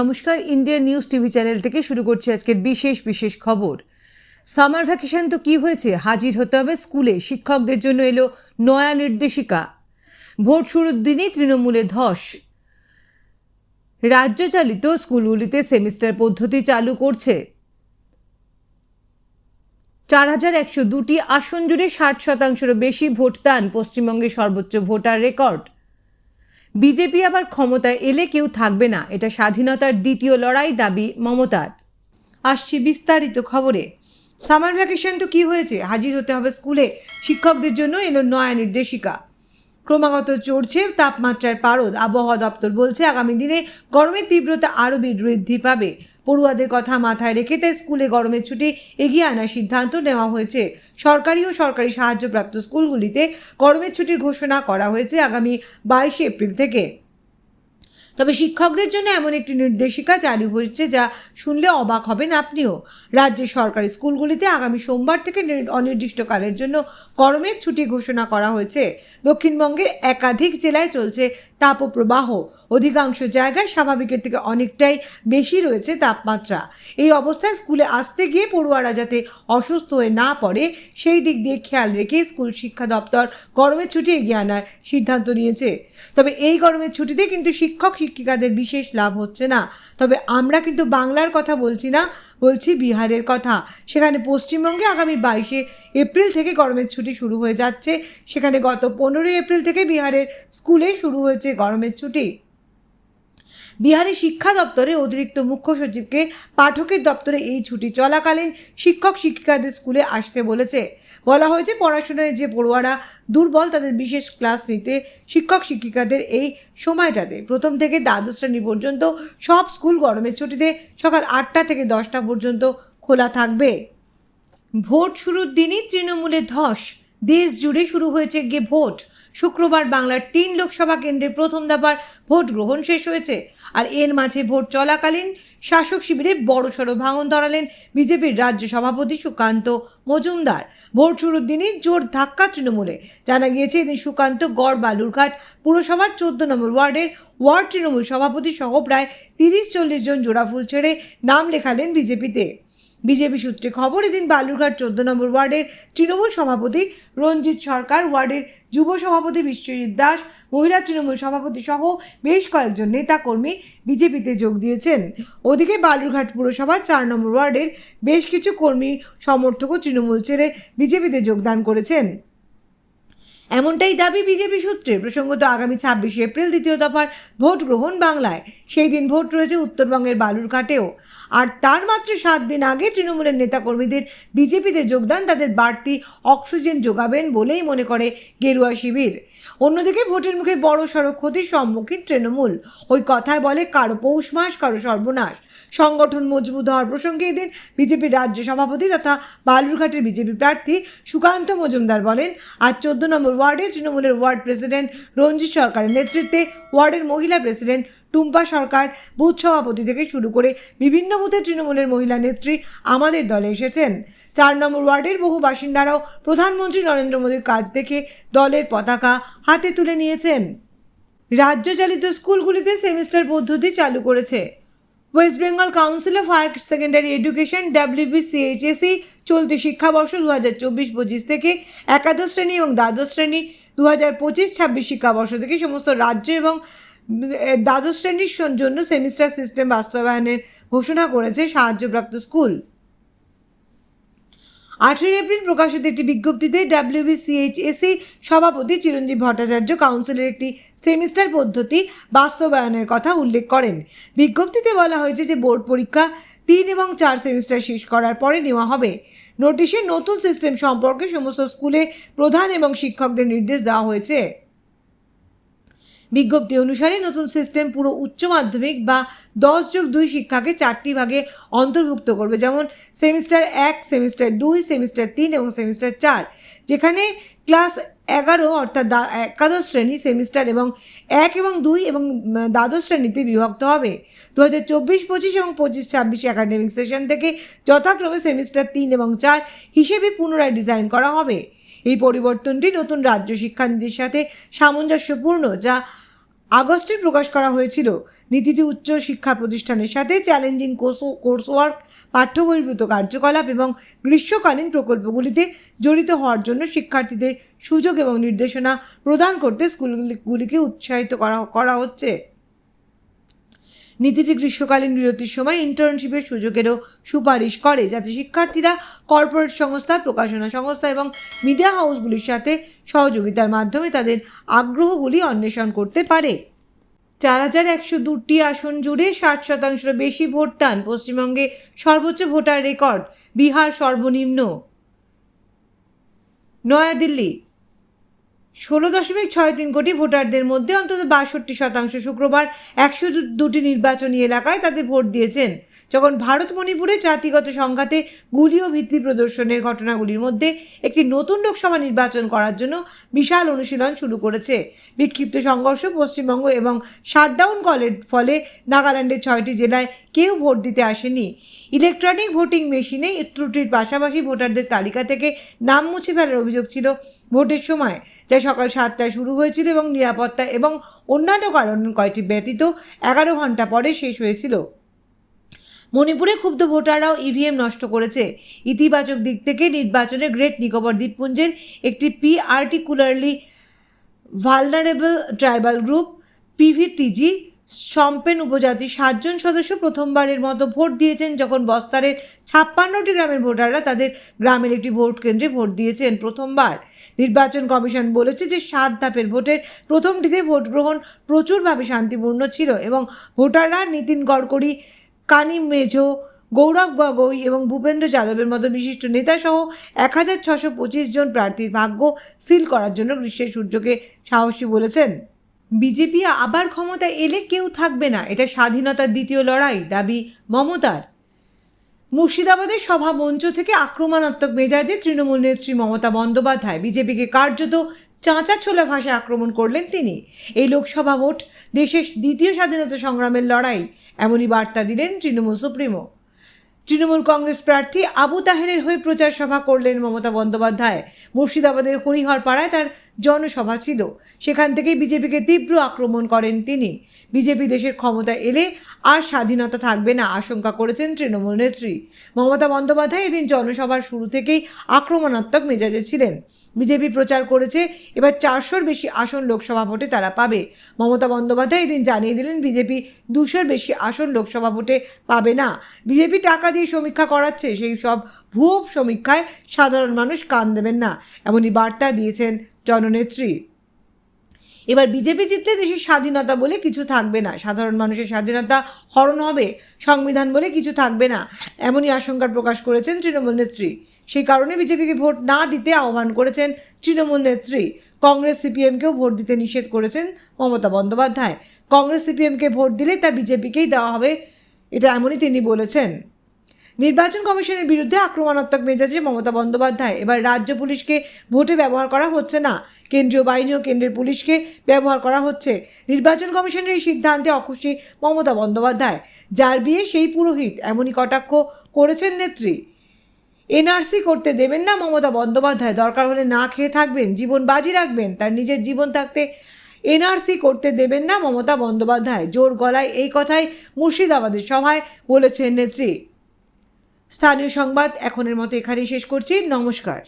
নমস্কার, Indian news TV channel থেকে শুরু করছি আজকের বিশেষ বিশেষ খবর। সামার ভ্যাকেশন তো কি হয়েছে? হাজির হতে হবে স্কুলে। শিক্ষকদের জন্য এলো নয়া নির্দেশিকা। ভোট শুরুর দিনই তৃণমূলে ধস। রাজ্য চালিত স্কুলগুলিতে সেমিস্টার পদ্ধতি চালু করছে। চার হাজার একশো দুটি আসন জুড়ে ষাট শতাংশেরও বেশি ভোটদান পশ্চিমবঙ্গে সর্বোচ্চ ভোটার রেকর্ড। বিজেপি আবার ক্ষমতায় এলে কেউ থাকবে না। এটা স্বাধীনতার দ্বিতীয় লড়াই দাবি মমতার। আসছি বিস্তারিত খবরে। সামার ভ্যাকেশন তো কি হয়েছে? হাজির হতে হবে স্কুলে। শিক্ষকদের জন্য এলো নয়া নির্দেশিকা। ক্রমাগত চড়ছে তাপমাত্রার পারদ। আবহাওয়া দপ্তর বলছে, আগামী দিনে গরমের তীব্রতা আরও বৃদ্ধি পাবে। পড়ুয়াদের কথা মাথায় রেখে তাই স্কুলে গরমের ছুটি এগিয়ে আনার সিদ্ধান্ত নেওয়া হয়েছে। সরকারি ও সরকারি সাহায্যপ্রাপ্ত স্কুলগুলিতে গরমের ছুটির ঘোষণা করা হয়েছে আগামী বাইশে এপ্রিল থেকে। তবে শিক্ষকদের জন্য এমন একটি নির্দেশিকা চালু হয়েছে যা শুনলে অবাক হবেন আপনিও। রাজ্যের সরকারি স্কুলগুলিতে আগামী সোমবার থেকে নির- অনির্দিষ্টকালের জন্য গরমের ছুটি ঘোষণা করা হয়েছে। দক্ষিণবঙ্গের একাধিক জেলায় চলছে তাপপ্রবাহ অধিকাংশ জায়গায় স্বাভাবিকের থেকে অনেকটাই বেশি রয়েছে তাপমাত্রা। এই অবস্থায় স্কুলে আসতে গিয়ে পড়ুয়ারা যাতে অসুস্থ হয়ে না পড়ে, সেই দিক দিয়ে খেয়াল রেখে স্কুল শিক্ষা দপ্তর গরমের ছুটি এগিয়ে আনার সিদ্ধান্ত নিয়েছে। তবে এই গরমের ছুটিতে কিন্তু শিক্ষক শিক্ষিকাদের বিশেষ লাভ হচ্ছে না। তবে আমরা কিন্তু বাংলার কথা বলছি না বলছি বিহারের কথা। সেখানে পশ্চিমবঙ্গে আগামী বাইশে এপ্রিল থেকে গরমের ছুটি শুরু হয়ে যাচ্ছে। সেখানে গত পনেরোই এপ্রিল থেকে বিহারের স্কুলে শুরু হয়েছে গরমের ছুটি। বিহারের শিক্ষা দপ্তরে অতিরিক্ত মুখ্য সচিবকে পাঠকের দপ্তরে এই ছুটি চলাকালীন শিক্ষক শিক্ষিকাদের স্কুলে আসতে বলেছে। বলা হয়েছে পড়াশোনায় যে পড়ুয়ারা দুর্বল তাদের বিশেষ ক্লাস নিতে শিক্ষক শিক্ষিকাদের এই সময়টাতে। প্রথম থেকে দ্বাদশ শ্রেণি পর্যন্ত সব স্কুল গরমের ছুটিতে সকাল আটটা থেকে দশটা পর্যন্ত খোলা থাকবে। ভোট শুরুর দিনই তৃণমূলে ধস। দেশ জুড়ে শুরু হয়েছে গিয়ে ভোট। শুক্রবার বাংলার তিন লোকসভা কেন্দ্রে প্রথম দফার ভোট গ্রহণ শেষ হয়েছে। আর এর মাঝে ভোট চলাকালীন শাসক শিবিরে বড়সড় ভাঙন ধরালেন বিজেপির রাজ্য সভাপতি সুকান্ত মজুমদার। ভোট শুরুর দিনই জোর ধাক্কা তৃণমূলে। জানা গিয়েছে, এদিন সুকান্ত গড় বালুরঘাট পুরসভার চোদ্দ নম্বর ওয়ার্ডের ওয়ার্ড তৃণমূল সভাপতি সহ প্রায় তিরিশ চল্লিশ জন জোড়াফুল ছেড়ে নাম লেখালেন বিজেপিতে। বিজেপি সূত্রে খবর, এদিন বালুরঘাট চোদ্দ নম্বর ওয়ার্ডের তৃণমূল সভাপতি রঞ্জিত সরকার, ওয়ার্ডের যুব সভাপতি বিশ্বজিৎ দাস, মহিলা তৃণমূল সভাপতি সহ বেশ কয়েকজন নেতা কর্মী বিজেপিতে যোগ দিয়েছেন। ওদিকে বালুরঘাট পুরসভার চার নম্বর ওয়ার্ডের বেশ কিছু কর্মী সমর্থকও তৃণমূল ছেড়ে বিজেপিতে যোগদান করেছেন। এমনটাই দাবি বিজেপি সূত্রে। প্রসঙ্গত আগামী ছাব্বিশে এপ্রিল দ্বিতীয় দফার ভোট গ্রহণ বাংলায়। সেই দিন ভোট রয়েছে উত্তরবঙ্গের বালুরঘাটেও। আর তার মাত্র সাত দিন আগে তৃণমূলের নেতাকর্মীদের বিজেপিতে যোগদান, তাদের বাড়তি অক্সিজেন যোগাবেন বলেই মনে করে গেরুয়া শিবির। অন্যদিকে ভোটের মুখে বড় সড়ক ক্ষতির সম্মুখীন তৃণমূল। ওই কথায় বলে, কারও পৌষ মাস, কারও সর্বনাশ। সংগঠন মজবুত হওয়ার প্রসঙ্গে এদিন বিজেপির রাজ্য সভাপতি তথা বালুরঘাটের বিজেপি প্রার্থী সুকান্ত মজুমদার বলেন, আজ চোদ্দ নম্বর ওয়ার্ডে তৃণমূলের ওয়ার্ড প্রেসিডেন্ট রঞ্জিত সরকারের নেতৃত্বে ওয়ার্ডের মহিলা প্রেসিডেন্ট টুম্পা সরকার বুথ সভাপতি থেকে শুরু করে বিভিন্ন বুথে তৃণমূলের মহিলা নেত্রী আমাদের দলে এসেছেন। চার নম্বর ওয়ার্ডের বহু বাসিন্দারাও প্রধানমন্ত্রী নরেন্দ্র মোদীর কাজ দেখে দলের পতাকা হাতে তুলে নিয়েছেন। রাজ্য চালিত স্কুলগুলিতে সেমিস্টার পদ্ধতি চালু করেছে। West Bengal council of higher secondary education WBCHSE চলতি শিক্ষাবর্ষ দু হাজার চব্বিশ পঁচিশ থেকে একাদশ শ্রেণি এবং দ্বাদশ শ্রেণি দু হাজার পঁচিশ ছাব্বিশ শিক্ষাবর্ষ থেকে সমস্ত রাজ্য এবং দ্বাদশ শ্রেণির জন্য সেমিস্টার সিস্টেম বাস্তবায়নের ঘোষণা করেছে সাহায্যপ্রাপ্ত স্কুল। আঠেরোই এপ্রিল প্রকাশিত একটি বিজ্ঞপ্তিতে ডাব্লিউবিসিএইচএসি সভাপতি চিরঞ্জীব ভট্টাচার্য কাউন্সিলের একটি সেমিস্টার পদ্ধতি বাস্তবায়নের কথা উল্লেখ করেন। বিজ্ঞপ্তিতে বলা হয়েছে যে বোর্ড পরীক্ষা তিন এবং চার সেমিস্টার শেষ করার পরে নেওয়া হবে। নোটিশে নতুন সিস্টেম সম্পর্কে সমস্ত স্কুলে প্রধান এবং শিক্ষকদের নির্দেশ দেওয়া হয়েছে। বিজ্ঞপ্তি অনুসারে নতুন সিস্টেম পুরো উচ্চ মাধ্যমিক বা দশ যোগ দুই শিক্ষাকে চারটি ভাগে অন্তর্ভুক্ত করবে। যেমন সেমিস্টার এক সেমিস্টার দুই সেমিস্টার তিন এবং সেমিস্টার চার, যেখানে ক্লাস এগারো অর্থাৎ একাদশ শ্রেণি সেমিস্টার এবং এক এবং দুই এবং দ্বাদশ শ্রেণীতে বিভক্ত হবে। দু হাজার চব্বিশ, পঁচিশ এবং পঁচিশ, ছাব্বিশ একাডেমিক সেশন থেকে যথাক্রমে সেমিস্টার তিন এবং চার হিসেবে পুনরায় ডিজাইন করা হবে। এই পরিবর্তনটি নতুন রাজ্য শিক্ষানীতির সাথে সামঞ্জস্যপূর্ণ, যা আগস্টে প্রকাশ করা হয়েছিল নীতিটি উচ্চ শিক্ষা প্রতিষ্ঠানের সাথে চ্যালেঞ্জিং কোর্স কোর্স ওয়ার্ক পাঠ্য বহির্ভূত কার্যকলাপ এবং গ্রীষ্মকালীন প্রকল্পগুলিতে জড়িত হওয়ার জন্য শিক্ষার্থীদের সুযোগ এবং নির্দেশনা প্রদান করতে স্কুলগুলিকে উৎসাহিত করা করা হচ্ছে। নীতিটি গ্রীষ্মকালীন বিরতির সময় ইন্টার্নশিপের সুযোগেরও সুপারিশ করে। যাতে শিক্ষার্থীরা কর্পোরেট সংস্থা, প্রকাশনা সংস্থা এবং মিডিয়া হাউসগুলির সাথে সহযোগিতার মাধ্যমে তাদের আগ্রহগুলি অন্বেষণ করতে পারে। চার হাজার একশো দুটি আসন জুড়ে ষাট শতাংশের বেশি ভোটদান পশ্চিমবঙ্গে সর্বোচ্চ ভোটার রেকর্ড, বিহার সর্বনিম্ন। নয়াদিল্লি ষোলো দশমিক ছয় তিন কোটি ভোটারদের মধ্যে অন্তত বাষট্টি শতাংশ শুক্রবার একশো দুটি নির্বাচনী এলাকায় তাদের ভোট দিয়েছেন। যখন ভারত মণিপুরে জাতিগত সংঘাতে গুলি ও ভিত্তি প্রদর্শনের ঘটনাগুলির মধ্যে একটি নতুন লোকসভা নির্বাচন করার জন্য বিশাল অনুশীলন শুরু করেছে। বিক্ষিপ্ত সংঘর্ষ পশ্চিমবঙ্গ এবং শাটডাউন কলের ফলে নাগাল্যান্ডের ছয়টি জেলায় কেউ ভোট দিতে আসেনি। ইলেকট্রনিক ভোটিং মেশিনে ত্রুটির পাশাপাশি ভোটারদের তালিকা থেকে নাম মুছে ফেলার অভিযোগ ছিল ভোটের সময়, যা সকাল সাতটায় শুরু হয়েছিল এবং নিরাপত্তা এবং অন্যান্য কারণ কয়েকটি ব্যতীত এগারো ঘণ্টা পরে শেষ হয়েছিল। মণিপুরে ক্ষুব্ধ ভোটাররাও ইভিএম নষ্ট করেছে। ইতিবাচক দিক থেকে নির্বাচনে গ্রেট নিকোবর দ্বীপপুঞ্জের একটি particularly vulnerable tribal group PVTG Shompen উপজাতির সাতজন সদস্য প্রথমবারের মতো ভোট দিয়েছেন যখন বস্তারের ছাপ্পান্নটি গ্রামের ভোটাররা তাদের গ্রামের একটি ভোট কেন্দ্রে ভোট দিয়েছেন প্রথমবার। নির্বাচন কমিশন বলেছে যে সাত ধাপের ভোটের প্রথমটিতে ভোট গ্রহণ প্রচুরভাবে শান্তিপূর্ণ ছিল এবং ভোটাররা নীতিন গডকরি কানি মেঝো গৌরব গগৈ এবং ভূপেন্দ্র যাদবের মতো বিশিষ্ট নেতাসহ এক হাজার ছশো পঁচিশ জন প্রার্থীর ভাগ্য স্থির করার জন্য গ্রীষ্মের সূর্যকে সাহসী বলেছেন। বিজেপি আবার ক্ষমতায় এলে কেউ থাকবে না, এটা স্বাধীনতার দ্বিতীয় লড়াই, দাবি মমতার। মুর্শিদাবাদের সভা মঞ্চ থেকে আক্রমণাত্মক মেজাজে তৃণমূল নেত্রী মমতা বন্দ্যোপাধ্যায়, বিজেপিকে কার্যত চাঁচা ছোলা ভাষায় আক্রমণ করলেন তিনি। এই লোকসভা ভোট দেশের দ্বিতীয় স্বাধীনতা সংগ্রামের লড়াই, এমনই বার্তা দিলেন তৃণমূল সুপ্রিমো। তৃণমূল কংগ্রেস প্রার্থী আবু তাহেরের হয়ে প্রচার সভা করলেন মমতা বন্দ্যোপাধ্যায়। মুর্শিদাবাদের হরিহর পাড়ায় তার জনসভা ছিল। সেখান থেকেই বিজেপিকে তীব্র আক্রমণ করেন তিনি। বিজেপি দেশের ক্ষমতা এলে আর স্বাধীনতা থাকবে না, আশঙ্কা করেছেন তৃণমূল নেত্রী। মমতা বন্দ্যোপাধ্যায় এদিন জনসভার শুরু থেকেই আক্রমণাত্মক মেজাজে ছিলেন। বিজেপি প্রচার করেছে, এবার চারশোর বেশি আসন লোকসভা ভোটে তারা পাবে। মমতা বন্দ্যোপাধ্যায় এদিন জানিয়ে দিলেন, বিজেপি দুশোর বেশি আসন লোকসভা ভোটে পাবে না। বিজেপি টাকা দিয়ে সমীক্ষা করাচ্ছে, সেই সব ভুয়ো সমীক্ষায় সাধারণ মানুষ কান দেবেন না, এমনই বার্তা দিয়েছেন জননেত্রী। এবার বিজেপি জিতলে দেশের স্বাধীনতা বলে কিছু থাকবে না, সাধারণ মানুষের স্বাধীনতা হরণ হবে, সংবিধান বলে কিছু থাকবে না, এমনই আশঙ্কা প্রকাশ করেছেন তৃণমূল নেত্রী। সেই কারণে বিজেপিকে ভোট না দিতে আহ্বান করেছেন তৃণমূল নেত্রী। কংগ্রেস সিপিএমকেও ভোট দিতে নিষেধ করেছেন মমতা বন্দ্যোপাধ্যায়। কংগ্রেস সিপিএমকে ভোট দিলে তা বিজেপিকেই দেওয়া হবে, এটা এমনই তিনি বলেছেন। নির্বাচন কমিশনের বিরুদ্ধে আক্রমণাত্মক মেজাজে মমতা বন্দ্যোপাধ্যায়। এবার রাজ্য পুলিশকে ভোটে ব্যবহার করা হচ্ছে না। কেন্দ্রীয় বাহিনী ও কেন্দ্রের পুলিশকে ব্যবহার করা হচ্ছে। নির্বাচন কমিশনের এই সিদ্ধান্তে অখুশি মমতা বন্দ্যোপাধ্যায়। যার বিয়ে সেই পুরোহিত, এমনই কটাক্ষ করেছেন নেত্রী। এনআরসি করতে দেবেন না মমতা বন্দ্যোপাধ্যায়। দরকার হলে না খেয়ে থাকবেন, জীবন বাজি রাখবেন, তার নিজের জীবন থাকতে এনআরসি করতে দেবেন না মমতা বন্দ্যোপাধ্যায়। জোর গলায় এই কথাই মুর্শিদাবাদের সভায় বলেছেন নেত্রী। স্থানীয় সংবাদ এখনের মতো এখানেই শেষ করছি। নমস্কার।